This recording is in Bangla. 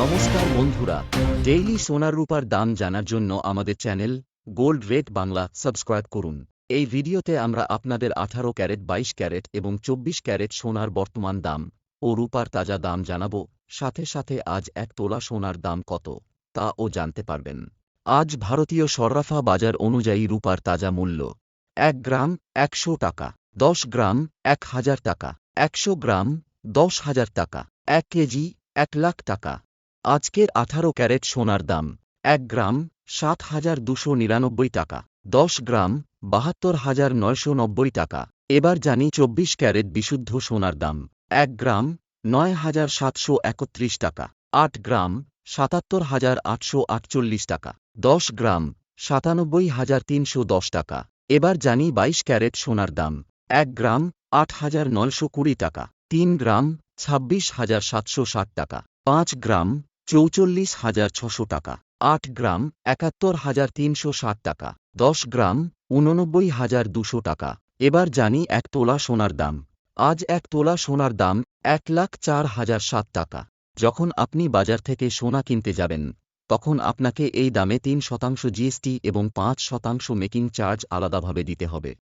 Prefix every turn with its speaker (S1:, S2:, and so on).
S1: নমস্কার বন্ধুরা ডেইলি সোনার রূপার দাম জানার জন্য আমাদের channel gold rate Bangla subscribe করুন। এই ভিডিওতে আমরা আপনাদের আঠারো ক্যারেট, বাইশ ক্যারেট এবং চব্বিশ ক্যারেট সোনার বর্তমান দাম ও রূপার তাজা দাম জানাব। সাথে সাথে আজ এক তোলা সোনার দাম কত তা ও জানতে পারবেন। আজ ভারতীয় সর্রাফা বাজার অনুযায়ী রূপার তাজা মূল্য এক গ্রাম একশো টাকা, দশ গ্রাম এক হাজার টাকা, একশো গ্রাম দশ হাজার টাকা, এক কেজি এক লাখ টাকা আজকের আঠারো ক্যারেট সোনার দাম, এক গ্রাম সাত হাজার দুশো নিরানব্বই টাকা, দশ গ্রাম বাহাত্তর হাজার নয়শো নব্বই টাকা। এবার জানি চব্বিশ ক্যারেট বিশুদ্ধ সোনার দাম, এক গ্রাম নয় হাজার সাতশো একত্রিশ টাকা, আট গ্রাম সাতাত্তর হাজার আটশো আটচল্লিশ টাকা, দশ গ্রাম সাতানব্বই হাজার তিনশো দশ টাকা। এবার জানি বাইশ ক্যারেট সোনার দাম, এক গ্রাম আট হাজার নয়শো কুড়ি টাকা, তিন গ্রাম ছাব্বিশ হাজার সাতশো ষাট টাকা, পাঁচ গ্রাম চৌচল্লিশ হাজার ছশো টাকা, আট গ্রাম একাত্তর হাজার তিনশো ষাট টাকা, দশ গ্রাম উননব্বই হাজার দুশো টাকা। এবার জানি এক তোলা সোনার দাম। আজ এক তোলা সোনার দাম এক লাখ চার হাজার সাত টাকা। যখন আপনি বাজার থেকে সোনা কিনতে যাবেন, তখন আপনাকে এই দামে তিন শতাংশ জিএসটি এবং পাঁচ শতাংশ মেকিং চার্জ আলাদাভাবে দিতে হবে।